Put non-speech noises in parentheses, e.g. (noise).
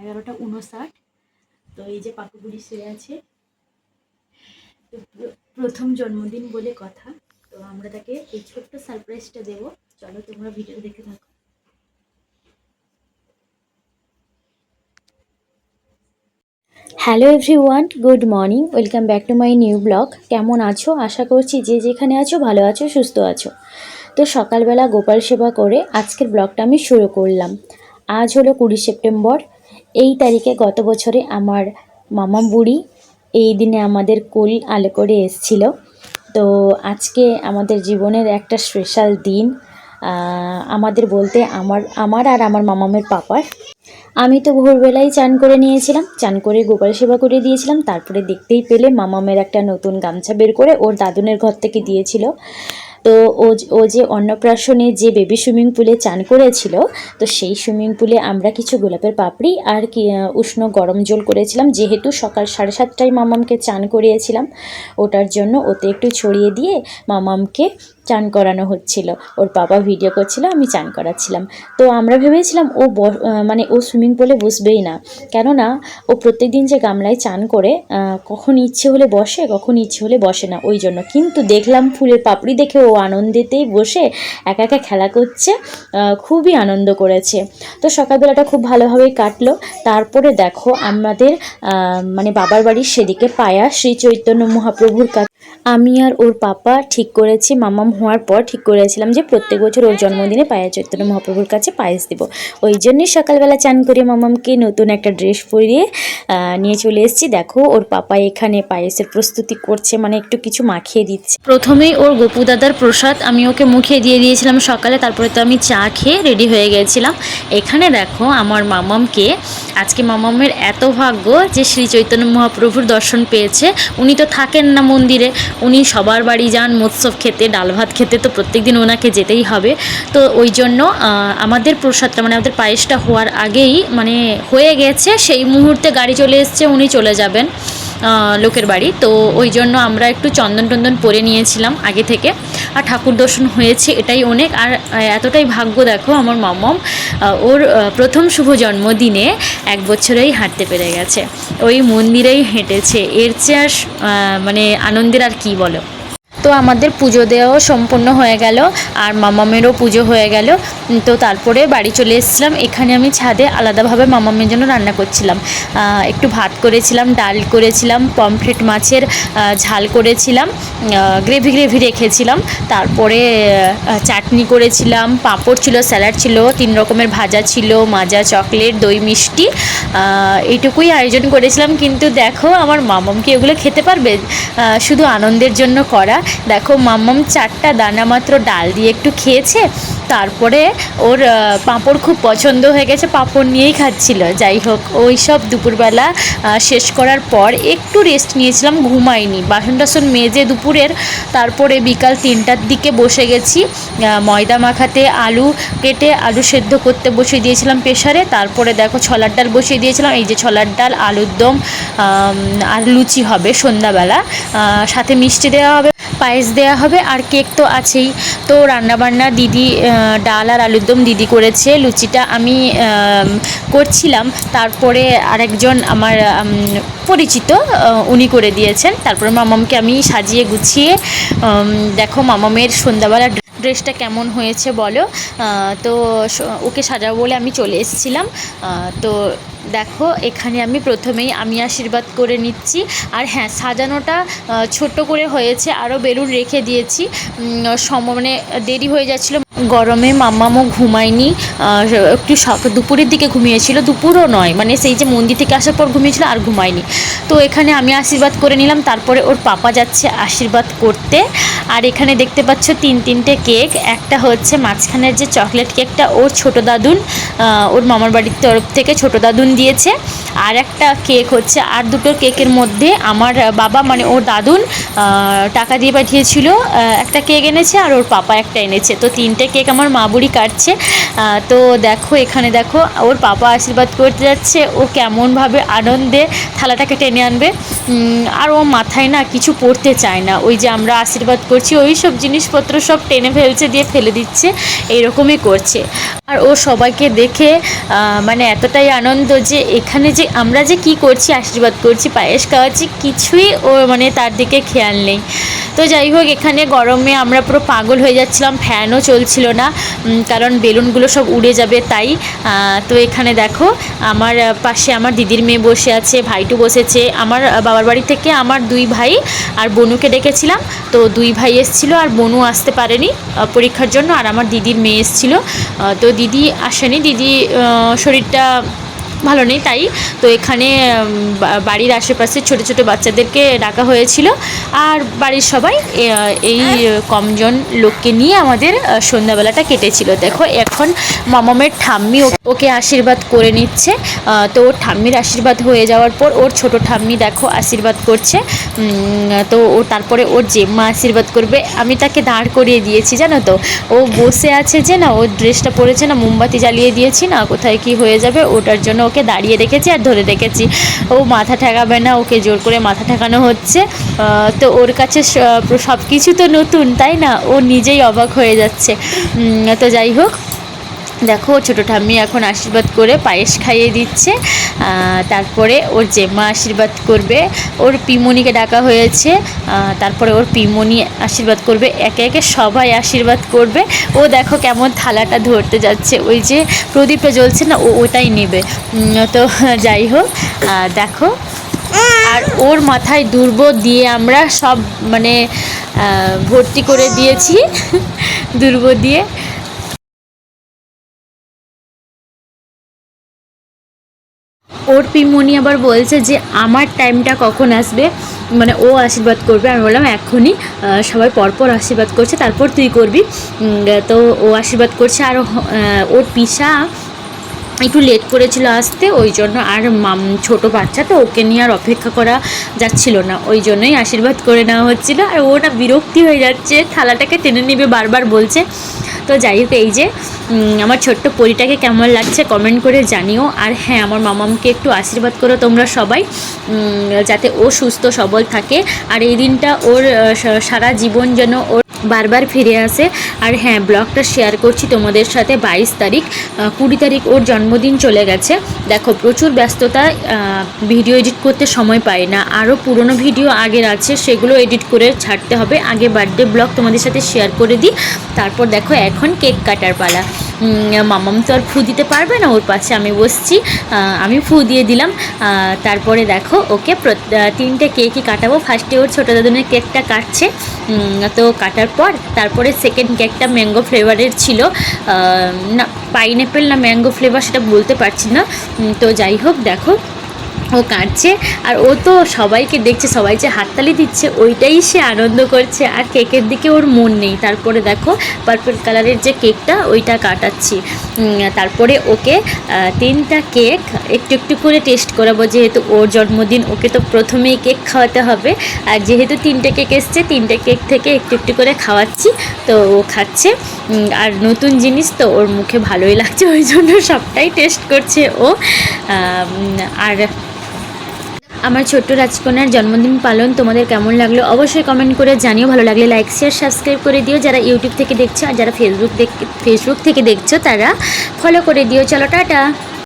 এগারোটা উনষাট তো এই যে পাকুগুড়ি শুয়ে আছে। প্রথম জন্মদিন বলে কথা। তো আমরা তাকে এই ছোট্ট সারপ্রাইজটা দেবো। চলো তোমরা ভিডিও দেখে থাকো। Hello everyone good morning welcome back to my new blog কেমন আছো? আশা করছি যে যেখানে আছো, ভালো আছো, সুস্থ আছো। তো সকালবেলা গোপাল সেবা করে আজকের ব্লগটা আমি শুরু করলাম। আজ হলো কুড়ি সেপ্টেম্বর। এই তারিখে গত বছরে আমার মামা বুড়ি এই দিনে আমাদের কুল আলো করে এসছিল। তো আজকে আমাদের জীবনের একটা স্পেশাল দিন। আমাদের বলতে আমার আমার আর আমার মামামের পাপার। আমি তো ভোরবেলায় চান করে নিয়েছিলাম, চান করে গোপাল সেবা করে দিয়েছিলাম। তারপরে দেখতেই পেলে মামামের একটা নতুন গামছা বের করে ওর দাদুনের ঘর থেকে দিয়েছিল। তো ও ও যে অন্নপ্রাশনে যে বেবি সুইমিং পুলে চান করেছিল, তো সেই সুইমিং পুলে আমরা কিছু গোলাপের পাপড়ি আর কি উষ্ণ গরম জল করেছিলাম। যেহেতু সকাল সাড়ে সাতটায় মামামকে চান করিয়েছিলাম, ওটার জন্য ওতে একটু ছড়িয়ে দিয়ে মামামকে চান করানো হচ্ছিল। ওর বাবা ভিডিও করছিল, আমি চান করাচ্ছিলাম। তো আমরা ভেবেছিলাম ও মানে ও সুইমিং পুলে বসবেই না। কেননা ও প্রত্যেকদিন যে গামলায় চান করে কখন ইচ্ছে হলে বসে, কখন ইচ্ছে হলে বসে না, ওই জন্য। কিন্তু দেখলাম ফুলের পাপড়ি দেখে ও আনন্দেতেই বসে একা একা খেলা করছে খুবই আনন্দ করেছে। তো সকালবেলাটা খুব ভালোভাবেই কাটলো। তারপরে দেখো আমাদের মানে বাবার বাড়ির সেদিকে পায়া শ্রী চৈতন্য মহাপ্রভুর কাছে। আমি আর ওর পাপা ঠিক করেছি, মামাম হওয়ার পর ঠিক করেছিলাম যে প্রত্যেক বছর ওর জন্মদিনে পায়া চৈতন্য মহাপ্রভুর কাছে পায়েস দেবো। ওই জন্যই সকালবেলা চান করে মামামকে নতুন একটা ড্রেস পরিয়ে নিয়ে চলে এসেছি। দেখো, ওর পাপা এখানে পায়েসের প্রস্তুতি করছে মানে একটু কিছু মাখিয়ে দিচ্ছে। প্রথমেই ওর গোপু দাদার প্রসাদ আমি ওকে মুখে দিয়ে দিয়েছিলাম সকালে, তারপরে তো আমি চা খেয়ে রেডি হয়ে গেছিলাম। এখানে দেখো, আমার মামামকে, আজকে মামামের এত ভাগ্য যে শ্রী চৈতন্য মহাপ্রভুর দর্শন পেয়েছে। উনি তো থাকেন না মন্দিরে উনি সবার বাড়ি যান মৎসব খেতে, ডাল ভাত খেতে, তো প্রত্যেকদিন ওনাকে যেতেই হবে। তো ওই জন্য আমাদের প্রসাদটা মানে আমাদের পায়েসটা হওয়ার আগেই মানে হয়ে গেছে, সেই মুহূর্তে গাড়ি চলে এসছে, উনি চলে যাবেন। লোকের বাড়ি। তো ওই জন্য আমরা একটু চন্দন টন্দন পরে নিয়েছিলাম আগে থেকে। আর ঠাকুর দর্শন হয়েছে, এটাই অনেক। আর এতটাই ভাগ্য দেখো আমার মামম ওর প্রথম শুভ জন্মদিনে এক বছরেই হাঁটতে পেরে গেছে। ওই মন্দিরেই হেঁটেছে। এর চেয়ে আর মানে আনন্দের আর কি বলো? তো আমাদের পুজো দেওয়াও সম্পূর্ণ হয়ে গেল, আর মামামেরও পুজো হয়ে গেল। তো তারপরে বাড়ি চলে এসেছিলাম। এখানে আমি ছাদে আলাদাভাবে মামামের জন্য রান্না করছিলাম। একটু ভাত করেছিলাম, ডাল করেছিলাম, পমফ্রেট মাছের ঝাল করেছিলাম গ্রেভি গ্রেভি রেখেছিলাম। তারপরে চাটনি করেছিলাম, পাঁপড় ছিল, স্যালাড ছিল, তিন রকমের ভাজা ছিল, মাজা, চকলেট, দই, মিষ্টি এইটুকুই আয়োজন করেছিলাম। কিন্তু দেখো, আমার মামাম কি এগুলো খেতে পারবে? শুধু আনন্দের জন্য করা। দেখো মাম্মাম চারটা দানা মাত্র ডাল দিয়ে একটু খেয়েছে। তারপরে ওর পাঁপড় খুব পছন্দ হয়ে গেছে, পাঁপড় নিয়েই খাচ্ছিল। যাই হোক, ওই সব দুপুরবেলা শেষ করার পর একটু রেস্ট নিয়েছিলাম, ঘুমাইনি। বাসন টাসন মেজে দুপুরের, তারপরে বিকাল তিনটার দিকে বসে গেছি। ময়দা মাখাতে, আলু কেটে, আলু সেদ্ধ করতে বসিয়ে দিয়েছিলাম প্রেশারে তারপরে দেখো, ছলার ডাল বসিয়ে দিয়েছিলাম। এই যে ছলার ডাল, আলুর দম আর লুচি হবে সন্ধ্যাবেলা। সাথে মিষ্টি দেওয়া হবে। পায়েস দেওয়া হবে আর কেক তো আছেই। তো রান্নাবান্না দিদি ডাল আর আলুর দম দিদি করেছে, লুচিটা আমি করছিলাম। তারপরে আরেকজন আমার পরিচিত উনি করে দিয়েছেন। তারপরে মামামকে আমি সাজিয়ে গুছিয়ে দেখো মামামের সন্ধ্যাবেলা ড্রেসটা কেমন হয়েছে বলো। তো ওকে সাজাবো বলে আমি চলে এসেছিলাম। তো দেখো এখানে আমি প্রথমেই আমি আশীর্বাদ করে নিচ্ছি। আর হ্যাঁ সাজানোটা ছোট করে হয়েছে আরও বেলুন রেখে দিয়েছি। উম, সম মানে দেরি হয়ে যাচ্ছিল। গরমে মাম্মামও ঘুমায়নি। একটু দুপুরের দিকে ঘুমিয়েছিল। দুপুরও নয় মানে সেই যে মন্দির থেকে আসার পর ঘুমিয়েছিল আর ঘুমায়নি। তো এখানে আমি আশীর্বাদ করে নিলাম। তারপরে ওর পাপা যাচ্ছে আশীর্বাদ করতে। আর এখানে দেখতে পাচ্ছ তিন তিনটে কেক। একটা হচ্ছে মাঝখানের যে চকলেট কেকটা, ওর ছোটো দাদুন ওর মামার বাড়ির তরফ থেকে ছোটো দাদুন দিয়েছে। আর একটা কেক হচ্ছে, আর দুটো কেকের মধ্যে আমার বাবা মানে ওর দাদুন টাকা দিয়ে পাঠিয়েছিল একটা কেক এনেছে আর ওর পাপা একটা এনেছে। তো তিনটে কেক আমার মা বুড়ি কাটছে। তো দেখো, এখানে দেখো, ওর পাপা আশীর্বাদ করতে যাচ্ছে, ও কেমনভাবে আনন্দে থালাটাকে টেনে আনবে। আর ও মাথায় না কিছু পড়তে চায় না। ওই যে আমরা আশীর্বাদ করছি, ওই সব জিনিসপত্র সব টেনে ফেলছে, দিয়ে ফেলে দিচ্ছে, এইরকমই করছে। আর ও সবাইকে দেখে মানে এতটাই আনন্দ যে এখানে যে আমরা যে কি করছি, আশীর্বাদ করছি, পায়েস খাওয়াচ্ছি, কিছুই ও মানে তার দিকে খেয়াল নেই। তো যাই হোক, এখানে গরমে আমরা পুরো পাগল হয়ে যাচ্ছিলাম, ফ্যানও চলছিল না কারণ বেলুনগুলো সব উড়ে যাবে তাই তো এখানে দেখো, আমার পাশে আমার দিদির মেয়ে বসে আছে, ভাইটু বসেছে, আমার বাবার বাড়ি থেকে আমার দুই ভাই আর বনুকে ডেকেছিলাম, তো দুই ভাই এসেছিল আর বনু আসতে পারেনি পরীক্ষার জন্য, আর আমার দিদির মেয়ে এসেছিল। তো দিদি আসেনি, দিদি শরীরটা ভালো নেই তাই। তো এখানে বাড়ির আশেপাশে ছোট ছোট বাচ্চাদেরকে ডাকা হয়েছিল। আর বাড়ির সবাই এই কমজন লোককে নিয়ে আমাদের সন্ধ্যাবেলাটা কেটেছিল। দেখো, এখন মামামের ঠাম্মি ওকে আশীর্বাদ করে নিচ্ছে। তো ওর ঠাম্মির আশীর্বাদ হয়ে যাওয়ার পর ওর ছোট ঠাম্মি দেখো আশীর্বাদ করছে। তো ও তারপরে ওর জেম্মা আশীর্বাদ করবে। আমি তাকে দাঁড় করিয়ে দিয়েছি, জানো তো। ও বসে আছে যে না ও ড্রেসটা পরেছে না, মোমবাতি জ্বালিয়ে দিয়েছি না, কোথায় কি হয়ে যাবে, ওটার জন্য ওকে দাঁড়িয়ে রেখেছি আর ধরে রেখেছি। ও মাথা ঠেকাবে না, ওকে জোর করে মাথা ঠেকানো হচ্ছে। তো ওর কাছে সব কিছু তো নতুন, তাই না? ও নিজেই অবাক হয়ে যাচ্ছে। তো যাই হোক দেখো, ছোটো ঠাম্মি এখন আশীর্বাদ করে পায়েস খাইয়ে দিচ্ছে। তারপরে ওর জেম্মা আশীর্বাদ করবে। ওর পিমনিকে ডাকা হয়েছে। তারপরে ওর পিমনি আশীর্বাদ করবে। একে একে সবাই আশীর্বাদ করবে। ও দেখো কেমন থালাটা ধরতে যাচ্ছে। ওই যে প্রদীপটা জ্বলছে না, ও ওটাই নেবে। তো (laughs) যাই হোক দেখো। আর ওর মাথায় দুর্ব দিয়ে আমরা সব মানে ভর্তি করে দিয়েছি। (laughs) দুর্ব দিয়ে। ওর পিমনি আবার বলছে যে, আমার টাইমটা কখন আসবে? মানে ও আশীর্বাদ করবে। আমি বললাম, এখনই সবাই পরপর আশীর্বাদ করছে, তারপর তুই করবি। তো ও আশীর্বাদ করছে আর ওর পিসা একটু লেট করেছিল আসতে, ওই জন্য আর মাম, ছোট বাচ্চা তো, ওকে নিয়ে আর অপেক্ষা করা যাচ্ছিল না। ওই জন্যই আশীর্বাদ করে নেওয়া হচ্ছিল। আর ওটা বিরক্তি হয়ে যাচ্ছে, থালাটাকে টেনে নেবে বারবার বলছে। তো যাই হোক এই যে আমার ছোট্ট পরিটাকে কেমন লাগছে কমেন্ট করে জানিও। আর হ্যাঁ আমার মামামকে একটু আশীর্বাদ করো তোমরা সবাই। যাতে ও সুস্থ সবল থাকে। আর এই দিনটা ওর সারা জীবন যেন ওর বারবার ফিরে আসে। আর হ্যাঁ ব্লগটা শেয়ার করছি তোমাদের সাথে বাইশ তারিখ। কুড়ি তারিখ ওর জন্মদিন চলে গেছে। দেখো প্রচুর ব্যস্ততায় আহ, ভিডিও এডিট করতে সময় পাই না। আরও পুরনো ভিডিও আগের আছে সেগুলো এডিট করে ছাড়তে হবে। আগে বার্থডে ব্লগ তোমাদের সাথে শেয়ার করে দিই। তারপর দেখো এখন কেক কাটার পালা। মামাম তো আর ফু দিতে পারবে না, ওর পাশে আমি বসছি। আমি ফু দিয়ে দিলাম। তারপরে দেখো, ওকে তিনটে কেকই কাটাবো। ফার্স্টে ওর ছোটো দাদুনের কেকটা কাটছে। তো কাটার পর তারপরে সেকেন্ড কেকটা ম্যাঙ্গো ফ্লেভারের ছিল। না পাইনঅ্যাপেল না ম্যাঙ্গো ফ্লেভার সেটা বলতে পারছি না। তো যাই হোক, দেখো। ও কাটছে আর ও তো সবাইকে দেখছে, সবাই যে হাততালি দিচ্ছে, ওইটাই সে আনন্দ করছে। আর কেকের দিকে ওর মন নেই। তারপরে দেখো পার্পল কালারের যে কেকটা, ওইটা কাটাচ্ছি। তারপরে ওকে তিনটা কেক একটু একটু করে টেস্ট করাবো, যেহেতু ওর জন্মদিন, ওকে তো প্রথমেই কেক খাওয়াতে হবে। আর যেহেতু তিনটে কেক এসছে, তিনটে কেক থেকে একটু একটু করে খাওয়াচ্ছি, তো ও খাচ্ছে। আর নতুন জিনিস তো ওর মুখে ভালোই লাগছে, ওই জন্য সবটাই টেস্ট করছে ও। আর আমার ছোট্ট রাজকন্যার জন্মদিন পালন তোমাদের কেমন লাগল অবশ্যই কমেন্ট করে জানিও। ভালো লাগলে লাইক শেয়ার সাবস্ক্রাইব করে দিও। যারা ইউটিউব থেকে দেখছ আর যারা ফেসবুক দেখ ফেসবুক থেকে দেখছ তারা ফলো করে দিও। চলো, টাটা!